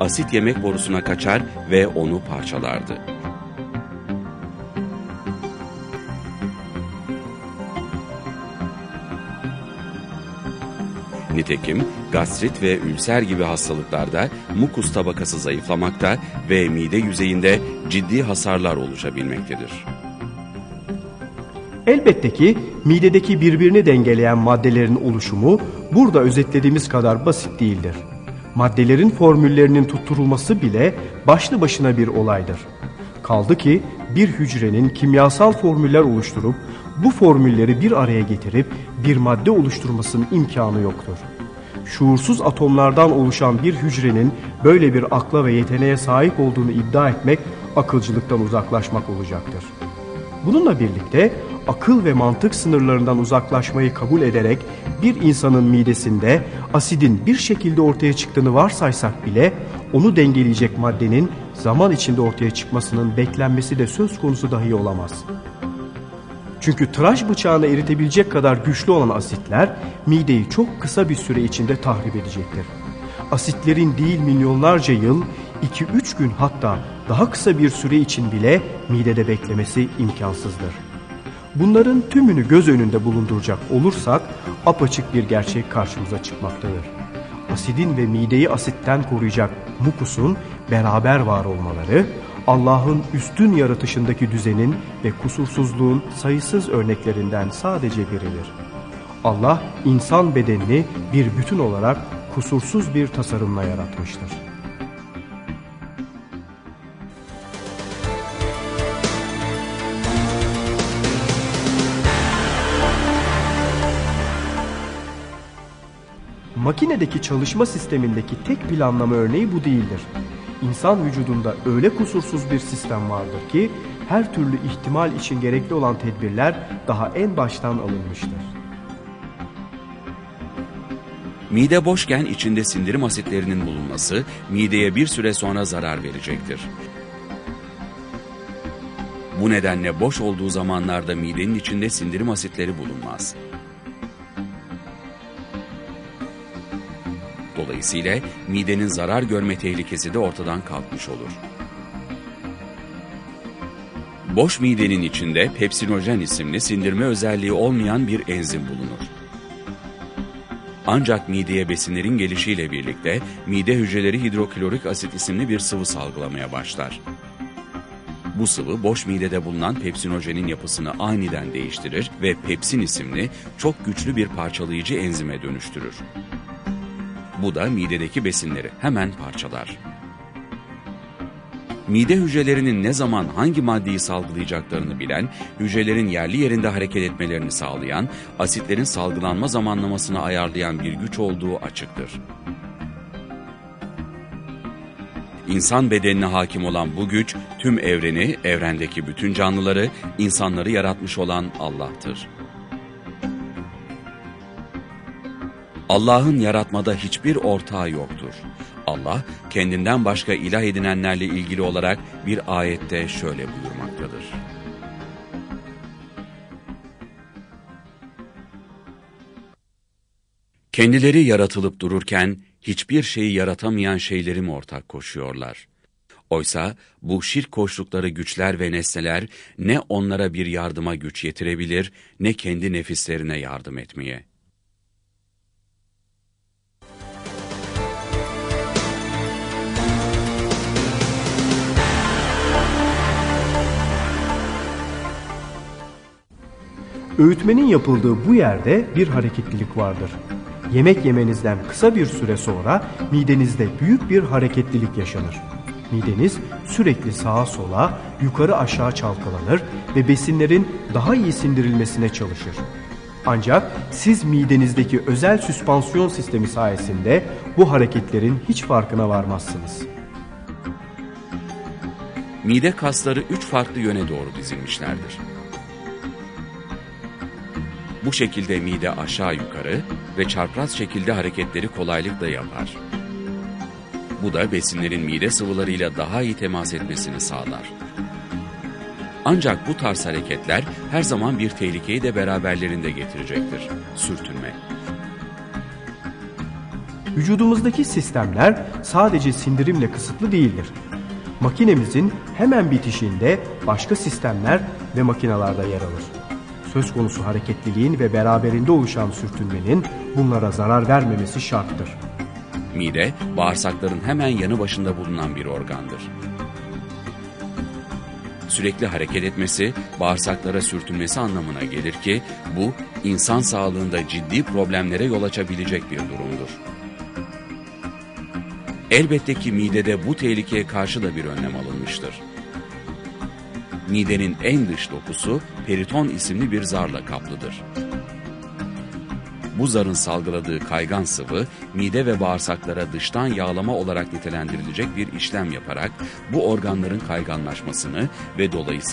asit yemek borusuna kaçar ve onu parçalardı. Nitekim gastrit ve ülser gibi hastalıklarda mukus tabakası zayıflamakta ve mide yüzeyinde ciddi hasarlar oluşabilmektedir. Elbette ki midedeki birbirini dengeleyen maddelerin oluşumu burada özetlediğimiz kadar basit değildir. Maddelerin formüllerinin tutturulması bile başlı başına bir olaydır. Kaldı ki bir hücrenin kimyasal formüller oluşturup bu formülleri bir araya getirip bir madde oluşturmasının imkanı yoktur. Şuursuz atomlardan oluşan bir hücrenin böyle bir akla ve yeteneğe sahip olduğunu iddia etmek akılcılıktan uzaklaşmak olacaktır. Bununla birlikte akıl ve mantık sınırlarından uzaklaşmayı kabul ederek bir insanın midesinde asidin bir şekilde ortaya çıktığını varsaysak bile onu dengeleyecek maddenin zaman içinde ortaya çıkmasının beklenmesi de söz konusu dahi olamaz. Çünkü tıraş bıçağını eritebilecek kadar güçlü olan asitler mideyi çok kısa bir süre içinde tahrip edecektir. Asitlerin değil milyonlarca yıl, 2-3 gün hatta daha kısa bir süre için bile midede beklemesi imkansızdır. Bunların tümünü göz önünde bulunduracak olursak apaçık bir gerçek karşımıza çıkmaktadır. Asidin ve mideyi asitten koruyacak mukusun beraber var olmaları, Allah'ın üstün yaratışındaki düzenin ve kusursuzluğun sayısız örneklerinden sadece biridir. Allah insan bedenini bir bütün olarak kusursuz bir tasarımla yaratmıştır. Makinedeki çalışma sistemindeki tek planlama örneği bu değildir. İnsan vücudunda öyle kusursuz bir sistem vardır ki her türlü ihtimal için gerekli olan tedbirler daha en baştan alınmıştır. Mide boşken içinde sindirim asitlerinin bulunması mideye bir süre sonra zarar verecektir. Bu nedenle boş olduğu zamanlarda midenin içinde sindirim asitleri bulunmaz. Dolayısıyla midenin zarar görme tehlikesi de ortadan kalkmış olur. Boş midenin içinde pepsinojen isimli sindirme özelliği olmayan bir enzim bulunur. Ancak mideye besinlerin gelişiyle birlikte mide hücreleri hidroklorik asit isimli bir sıvı salgılamaya başlar. Bu sıvı boş midede bulunan pepsinojenin yapısını aniden değiştirir ve pepsin isimli çok güçlü bir parçalayıcı enzime dönüştürür. Bu da midedeki besinleri hemen parçalar. Mide hücrelerinin ne zaman hangi maddeyi salgılayacaklarını bilen, hücrelerin yerli yerinde hareket etmelerini sağlayan, asitlerin salgılanma zamanlamasını ayarlayan bir güç olduğu açıktır. İnsan bedenine hakim olan bu güç, tüm evreni, evrendeki bütün canlıları, insanları yaratmış olan Allah'tır. Allah'ın yaratmada hiçbir ortağı yoktur. Allah kendinden başka ilah edinenlerle ilgili olarak bir ayette şöyle buyurmaktadır. Kendileri yaratılıp dururken hiçbir şeyi yaratamayan şeyleri mi ortak koşuyorlar? Oysa bu şirk koştukları güçler ve nesneler ne onlara bir yardıma güç yetirebilir ne kendi nefislerine yardım etmeye. Öğütmenin yapıldığı bu yerde bir hareketlilik vardır. Yemek yemenizden kısa bir süre sonra midenizde büyük bir hareketlilik yaşanır. Mideniz sürekli sağa sola, yukarı aşağı çalkalanır ve besinlerin daha iyi sindirilmesine çalışır. Ancak siz midenizdeki özel süspansiyon sistemi sayesinde bu hareketlerin hiç farkına varmazsınız. Mide kasları üç farklı yöne doğru dizilmişlerdir. Bu şekilde mide aşağı yukarı ve çarpraz şekilde hareketleri kolaylıkla yapar. Bu da besinlerin mide sıvılarıyla daha iyi temas etmesini sağlar. Ancak bu tarz hareketler her zaman bir tehlikeyi de beraberlerinde getirecektir. Sürtünme. Vücudumuzdaki sistemler sadece sindirimle kısıtlı değildir. Makinemizin hemen bitişinde başka sistemler ve makinalarda yer alır. Söz konusu hareketliliğin ve beraberinde oluşan sürtünmenin bunlara zarar vermemesi şarttır. Mide, bağırsakların hemen yanı başında bulunan bir organdır. Sürekli hareket etmesi, bağırsaklara sürtünmesi anlamına gelir ki bu insan sağlığında ciddi problemlere yol açabilecek bir durumdur. Elbette ki midede bu tehlikeye karşı da bir önlem alınmıştır. Midenin en dış dokusu periton isimli bir zarla kaplıdır. Bu zarın salgıladığı kaygan sıvı mide ve bağırsaklara dıştan yağlama olarak nitelendirilecek bir işlem yaparak bu organların kayganlaşmasını ve dolayısıyla